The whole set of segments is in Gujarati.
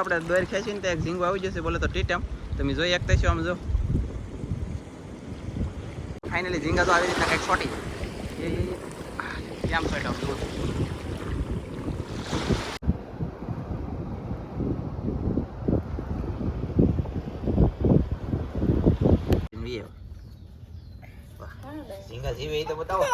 આપણે દોર ખેંચીને ત્યાં એક ઝીંગો આવી જશે. બોલે તો ટીટમ. તમે જોઈ શકતા છો, આમ જો. ફાઇનલી ઝીંગા તો આવી રીતના કંઈક છોટી. એ છોટ ઝીંગા જીવે એ તો બતાવો.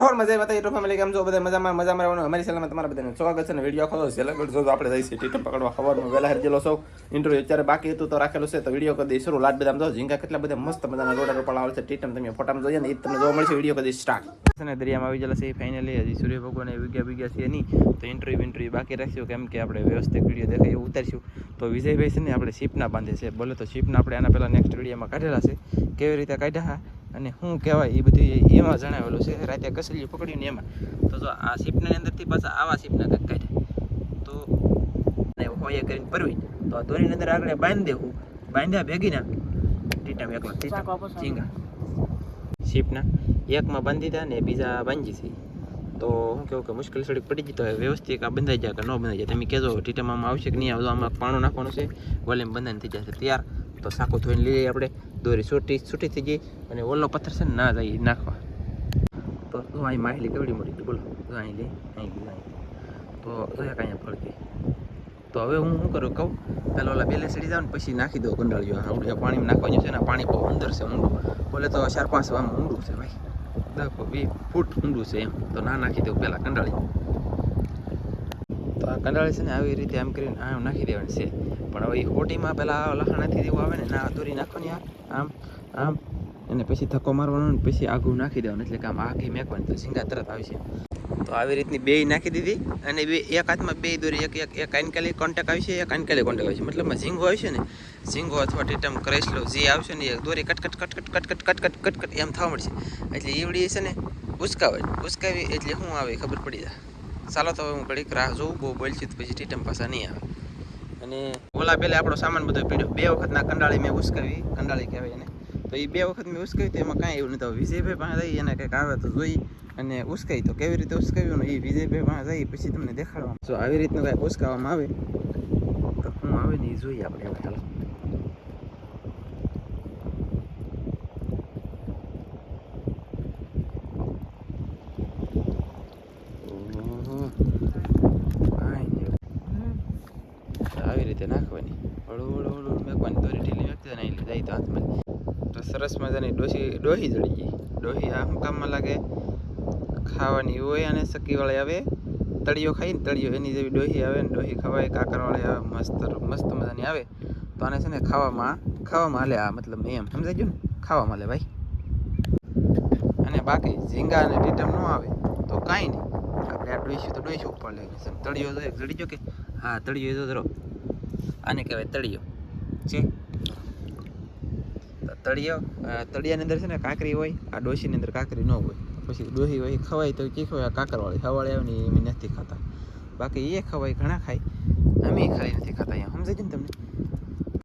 ઓર મજા આવી બતાવી ફેમિલી કેમ છો? બધા મજામાં? મજામાં રહેવાનું? અમારી સલામત તમારા બધાને સ્વાગત છે અને વીડિયો ખોલો. સેલેબ્રેટ જો તો આપણે જઈશું ટીટમ પકડવા. ખબરનો વહેલા હરજેલો સૌ. ઇન્ટરવ્યુ અત્યારે બાકી હતું, તો રાખેલું છે. તો વીડિયો કદી શરૂ લાટ બધા ઝીંગા કેટલા બધા મસ્ત મજાના રોડ રોપાળા આવે છે. ટીટમ તમે ફોટામાં જોઈએ ને એ તમને જોવા મળશે. વીડિયો કદી સ્ટાર્ટ છે દરિયામાં આવી ગયેલા છે ફાઇનલી હજી સૂર્ય ભગવાન વિગ્યા વિગ્યા છે નહીં. તો ઇન્ટરવ્યુ ઇન્ટરવ્યુ બાકી રાખશું. કેમ કે આપણે વ્યવસ્થિત વીડિયો દેખાય એવું ઉતારશું. તો વિજયભાઈ છે ને, આપણે શિપના બાંધે છે. બોલે તો શિપના આપણે આના પહેલાં નેક્સ્ટ વિડીયોમાં કાઢેલા છે. કેવી રીતે કાઢ્યા? અને શું કહેવાય એ બધું એમાં જણાવેલું છે. રાતે કસલીઓ પકડ્યું ને એમાં. તો જો આ શીપના અંદરથી પાછા આવા સીપના કંઈક કાઢ્યા તો ને હોય કરીને પરવી તો આ દોરીની અંદર આગળ બાંધી દેવું. બાંધ્યા ભેગી ના. ટીટા એકલા ટીટા. ઝીંગા શીપના. એકમાં બાંધી દીધા ને બીજા બાંધી છે. તો હું કેવું કે મુશ્કેલ થોડીક પડી ગઈ તો વ્યવસ્થિત આ બંધાઈ જાય કે ન બંધાઈ જાય. તમે કહેજો ટીટામાં આવશે કે નહીં? આવજો આમાં પાણું નાખવાનું છે. વોલ્યુમ બંધાઈને થઈ જશે. તૈયાર. તો સાકું ધોઈને લઈ લઈએ આપણે. દોરી છૂટી છૂટી થઈ ગઈ અને ઓલો પથ્થર છે ને ના જાય નાખવા. તો હું અહીં માહિલી કેવડી મળી ગઈ બોલો. અહીં લે, અહીં ગયું અહીં તો જોયા કાંઈ ફળકી. તો હવે હું શું કરું, કહું? પહેલાં ઓલા બેલે સડી જાવ ને પછી નાખી દઉં કંડાળીઓ આવડે પાણીમાં નાખવાનું છે ને પાણી બહુ અંદર છે ઊંડું. બોલે તો ચાર પાંચ આમ ઊંડું છે ભાઈ. દસ વીસ ફૂટ ઊંડું છે એમ. તો ના નાખી દઉં પહેલાં કંડાળી તો આ કંડાળી છે ને, આવી રીતે આમ કરીને આમ નાખી દેવાની છે. પણ હવે એ હોટીમાં પેલા લહાણાથી જેવું આવે ને, ના, દોરી નાખવાની આમ આમ. અને પછી ધક્કો મારવાનો ને પછી આઘું નાખી દેવાનું, એટલે કે આમ આઘી મેકવાની, તો સિંગા તરત આવશે તો આવી રીતની બે નાખી દીધી, અને બે, એક હાથમાં બે દોરી, એક એક એક આનકાલી કોન્ટેક છે, એક આનકાલી કોન્ટેક આવશે મતલબ ઝીંગો આવશે ને, ઝીંગો અથવા ટીટમ ક્રેસલો જે આવશે ને એ દોરી કટકટ કટ કટ કટકટ કટકટ એમ થવા મળશે એટલે એવડી છે ને ઉચકાવે ઉચકાવી એટલે શું આવે, ખબર પડી જાય. ચાલો તો હવે હું ઘડીક રાહ જોઉં, બહુ બોલશું તો પછી ટીટમ પાછા નહીં આવે. અને ઓલા પહેલાં આપણો સામાન બધો પીડ્યો. બે વખતના કંડાળી મેં ઉસકાવી કંડાળી કહેવાય એને. તો એ બે વખત મેં ઉસકાવી તો એમાં કાંઈ એવું નથી વિજયભાઈ પાસે જઈ એને કંઈક આવે તો જોઈ અને ઉસકાઈ તો કેવી રીતે ઉસકાવ્યું એ વિજયભાઈ પાસે જઈ પછી તમને દેખાડવા જો આવી રીતનું કાંઈક ઉસકાવવામાં આવે, તો હું આવે ને એ જોઈએ આપણે હવે ચાલો ઓહો. કાંઈ નહીં. આવી રીતે નાખવાની. હળવું હળવું હળવું નાખવાની. દોરી ઢીલી નાખતી અને એટલે જાય તો હાથમાં તો સરસ મજાની ડોસી ડોહી જડી ગઈ. ડોહી આ કામમાં લાગે? ખાવાની હોય અને સકીવાળી આવે. તળિયો ખાઈ ને તળિયો. એની જેવી ડોહી આવે ને ડોહી ખવાય, કાકરવાળી આવે, મસ્ત મસ્ત મજાની આવે. તો આને છે ને ખાવામાં ખાવામાં હાલે આ મતલબ એમ. સમજાઈ ગયું ને? ખાવામાં હાલે ભાઈ. અને બાકી ઝીંગા અને ટીટમ ન આવે તો કાંઈ નહીં. આપણે આ ડોઈશું તો ડોઈશું ઉપર લઈ તળિયો જોઈએ જડી ગયો કે? હા, તળિયો તો ધરો આને કહેવાય તળિયો. છે તળિયો તળિયાની અંદર છે ને કાંકરી હોય આ ડોશીની અંદર કાંકરી ન હોય. પછી ડોહી હોય ખવાય તો કે ખવાય કાંકરવાળી. હવાળી આવે ને એ અમે નથી ખાતા. બાકી એ ખવાય ઘણા ખાય. અમે ખાઈ નથી ખાતા અહીંયા. સમજાય ને તમને?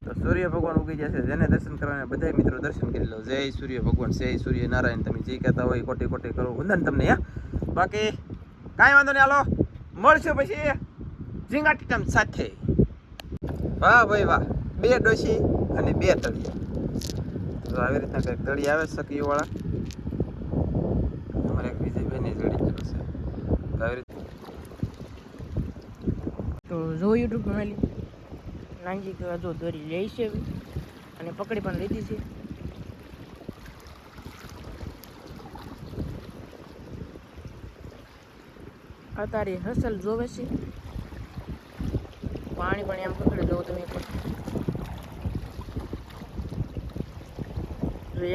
તો સૂર્ય ભગવાન ઉગી જશે જેને દર્શન કરવાના બધા મિત્રો દર્શન કરી લો. જય સૂર્ય ભગવાન જય સૂર્ય નારાયણ. તમે જે કહેતા હોય કોટી કોટી કરો. વંદન તમને હા? બાકી કાંઈ વાંધો નહીં. હાલો મળશું પછી ઝીંગા ટીટમ સાથે. વાહ ભાઈ વાહ. બે ડોશી અને બે તળિયા. તો આવી રીતના કંઈક તળી આવે સકીઓ વાળા અમારે એક બીજી બેની ગયેલું છે. તો આવી રીતે તો જો યુટ્યુબ ફેમિલી નાનજી કે જો દોરી લે છે અને પકડી પણ લીધી છે. અત્યારે હસલ જોવે છે. પાણી પણ એમ પકડી જવું તમે પણ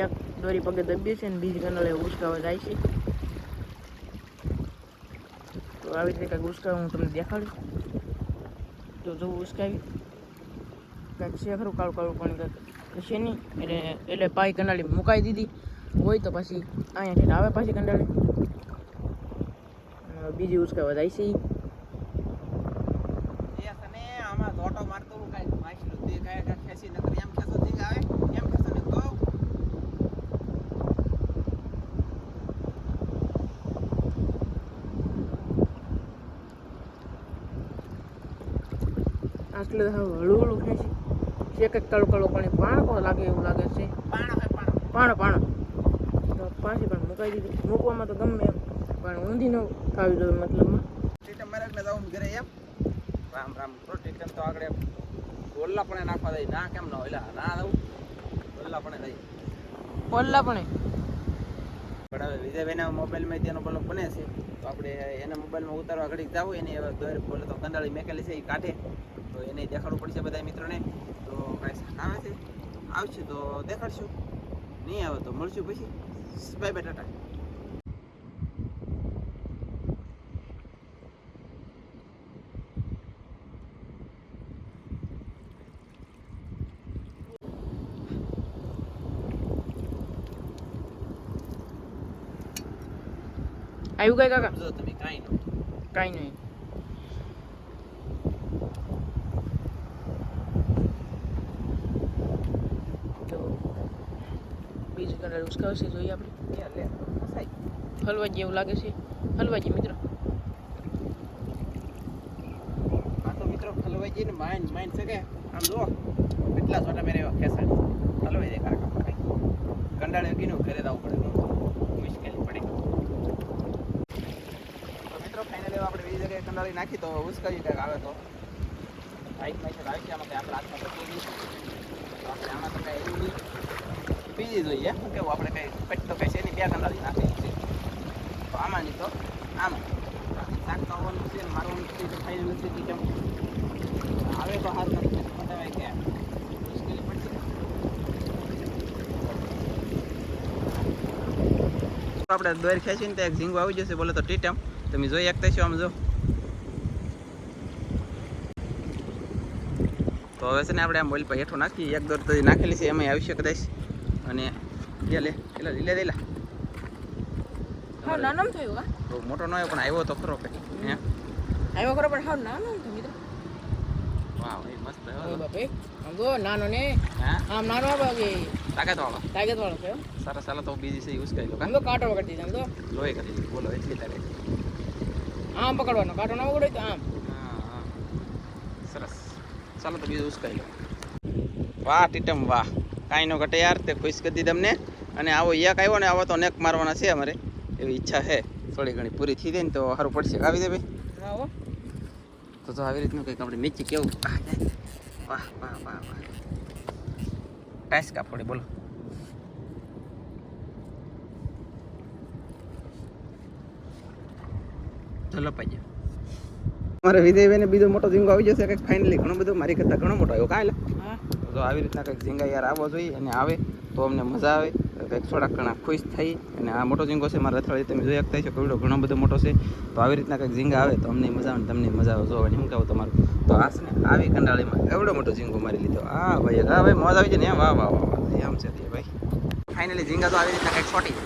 એક દોરી પગે દબી છે ને બીજી કંડળે ઉસકાવા જાય છે. તો આવી રીતે કાંઈક ઉચકાવા હું તમને દેખાડું. તો જો ઉસકાવી. કાંઈક છે ખરું કાળું કાળું પણ કાંઈક છે નહીં. એટલે એટલે પાઈ કંડાળી મુકાઈ દીધી. હોય તો પછી અહીંયાથી આવે પાછી કંડાળી. બીજી ઉસકાવા જાય છે ઈ. આમાં લોટો મારતો હું કાંઈ માછલું તે ખેંચી નકર એમ ખેંચો ઝીંગા આવે એમ ખેંચો ને કહું આ એટલે હાવ હળવું હળવું ખેંચી છે કંઈક કાળું કાળું પાણી પાણકો લાગે એવું લાગે છે પાણો પાણો તો પાછી પણ મુકાઈ દીધી મૂકવામાં તો ગમે એમ પણ ઊંધી ન ખાવી જોઈએ મતલબમાં ટીટમ મારે જાઉં ઘરે એમ રામ રામ ટીટમ તો આગળ ગોલ્લા પણ નાખવા દઈ ના કેમ ન હોય? ના દઉં. ગોલ્લા પણ દઈ. પોલ્લા પણ. પણ હવે વિજયભાઈના મોબાઈલમાં તેનો બ્લોગ બને છે. તો આપણે એના મોબાઈલમાં ઉતારવા ઘડીક જાવ એની હવે ઘર બોલે તો કંદાળી મેકેલી છે એ કાઢે. તો એને દેખાડવું પડશે બધા મિત્રોને. તો કાંઈ આવે છે? આવશે તો દેખાડશું. નહીં આવે તો મળશું પછી. Bye bye tata. આવ્યું કઈ કાકા? જો તમે કાંઈ નહીં કાંઈ નહીં. બીજું કલર ઉસકાવશે જોઈએ આપણે. હલવા જેવું હલવાજી એવું લાગે છે. હલવાજી મિત્રો. આ તો મિત્રો હલવાઈ જઈને માઇન માઇન શકે આમ જુઓ કેટલા છોટા મેરે ખેસાડી હલવાઈ દે કાકા કંડાળે કીનું ઘરે જવું પડે મુશ્કેલી પડી તો મિત્રો ફાઇનલી આપણે બીજી જગ્યાએ કંડાળી નાખી તો ઉશ્કેરી કંઈક આવે તો. બાઇકમાં છે આવી ગયા કંઈ આપણા હાથમાં પતી તો આપણે આમાં તો કાંઈ એવું નહીં. બીજી જોઈએ શું કેવું આપણે કંઈ પેટ તો કંઈ છે નહીં બે કંડાળી નાખી છે. તો આમાં નહીં તો આમાં. શાક આવવાનું છે ને મારવાનું છે તો ફાઇનલ નથી કે કેમ આવે તો હાથ નથી બતાવે કે મુશ્કેલી પડશે. આપણે દોર ખેંચીને તો એક ઝીંગો આવી જશે બોલે તો ટીટમ તમે જોઈ એકતા છો આમ જો. તો હવે છે ને આપણે આમ ઓઇલ પર હેઠો નાખી એક દોર તો નાખેલી છે એમાં આવી શકે કદાચ. અને લે લે નાનો થયું હા? બહુ મોટો ન આવ્યો પણ આવ્યો તો ખરો કે આવ્યો ખરો પણ હાવ નાનો થયો મિત્રો. વાહ મસ્ત આવ્યો બાપે આમ જો નાનો ને. હા? આમ નાનો આવે તાકાત વાળો તાકાત વાળો થયો સારા તો બીજી છે યુઝ કરી લો આમ તો કાંટો વગર દીધો આમ તો લોહી કરી બોલો એટલી તારે. આમ પકડવાનો કાંટો ના વગડે તો આમ. ચાલો તો બીજું ઉસકાઈ લો. વાહ ટીટમ વાહ. કાંઈ નો ઘટે યાર તે ખુશ કરી દીધી તમને અને આવો એક આવ્યો ને આવો તો નેક મારવાના છે અમારે. એવી ઈચ્છા છે. થોડી ઘણી પૂરી થઈ જાય ને તો સારું પડશે. આવી દે ભાઈ. તો તો આવી રીતનું કંઈક આપણે નીચે કેવું? વાહ વાહ વાહ વાહ ટાઈસ કાપડે બોલો. ચલો પાજો મારે વિજયભાઈને બીજો મોટો ઝીંગો આવી જશે કંઈક ફાઇનલી ઘણો બધો? મારી કરતાં ઘણો મોટો આવ્યો. કાંઈ તો આવી રીતના કંઈક ઝીંગા યાર આવવો જોઈએ અને આવે તો અમને મજા આવે. કંઈક થોડાક ઘણા ખુશ થઈ અને આ મોટો ઝીંગો છે મારા અથડાઈ તમે જોઈ શકતા છો કવિડો ઘણો બધો મોટો છે. તો આવી રીતના કંઈક ઝીંગા આવે તો અમને મજા આવે તમને મજા આવે જોવાની. શું કહું તમારું? તો આ છે ને આવી કંડાળીમાં એવડો મોટો ઝીંગો મારી લીધો. હા ભાઈ હા ભાઈ મોજ આવી જાય ને વાહ વાહ વાહ એમ છે ભાઈ. ફાઇનલી ઝીંગા તો આવી રીતના કંઈક છોટી.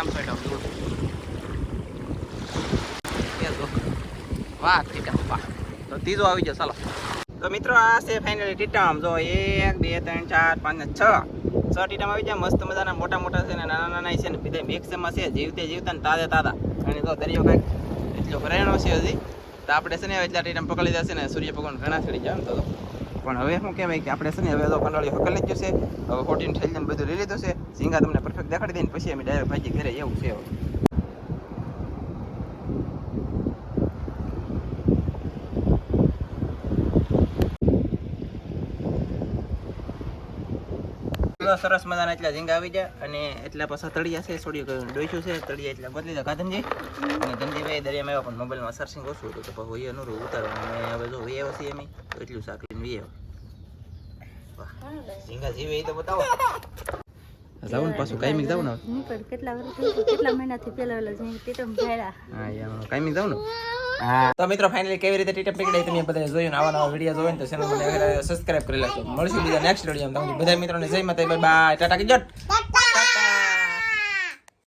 એમ છોટ્યા જુઓ એ જો વાહ ઠીક વાહ. તો ત્રીજો આવી ગયો, ચાલો. તો મિત્રો, આ છે ફાઇનલી ટીટમ. જો એક, બે, ત્રણ, ચાર, પાંચ છ. છ ટીટમ આવી જાય મસ્ત મજાના, મોટા મોટા છે ને, નાના નાના છે ને બીજા મિક્સમાં છે. જીવતે જીવતા ને તાજા તાજા. અને જો દરિયો કાંઈક એટલો ભરાયણો છે હજી. તો આપણે છે ને, એટલા ટીટમ પકડી જશે ને, સૂર્ય ભગવાન ઘણા ચડી જાય તો. પણ હવે શું કહેવાય કે આપણે છે ને, હવે તો કંડોળી હકલી જ જશે હવે ફોર્ટીન થઈ જાય બધું લઈ લીધું છે. ઝીંગા તમને પરફેક્ટ દેખાડી દઈને પછી અમે ડાયરેક્ટ ભાજી ઘરે એવું છે. હવે તો સરસ મજાના એટલા ઝીંગા આવી જાય અને એટલા પાછા તળિયા છે છોડ્યું ડોઈશું છે તળિયા એટલા બદલી દીધા કાધનજી અને ધનજીભાઈ દરિયામાં આવ્યા પણ મોબાઈલમાં સર્ચિંગ ઓછું હતું તો પછી એ અનુરૂપ ઉતારવાનું. અને હવે જો વી આવ્યો છીએ અમે તો એટલું શાક લઈને વી આવ્યો ઝીંગા જીવે એ તો બતાવો. જાવું ને પાછું કાયમિક જાવું ને કેટલા ગયા, કેટલા મહિનાથી પેલા ઓલા જઈને ટીટમ ભેળા. હા કાયમિક જાવું ને. તો મિત્રો ફાઇનલી કેવી રીતે ટીટપ પકડાઈ તમે બધા જોયું આવા નવા વીડિયો જોઈને તો ચેનલ સબસ્ક્રાઇબ કરી લેજો. મળશું બીજા નેક્સ્ટ વીડિયો તમને બધા મિત્રોને જય માતા બાય ટાટા કે કીજો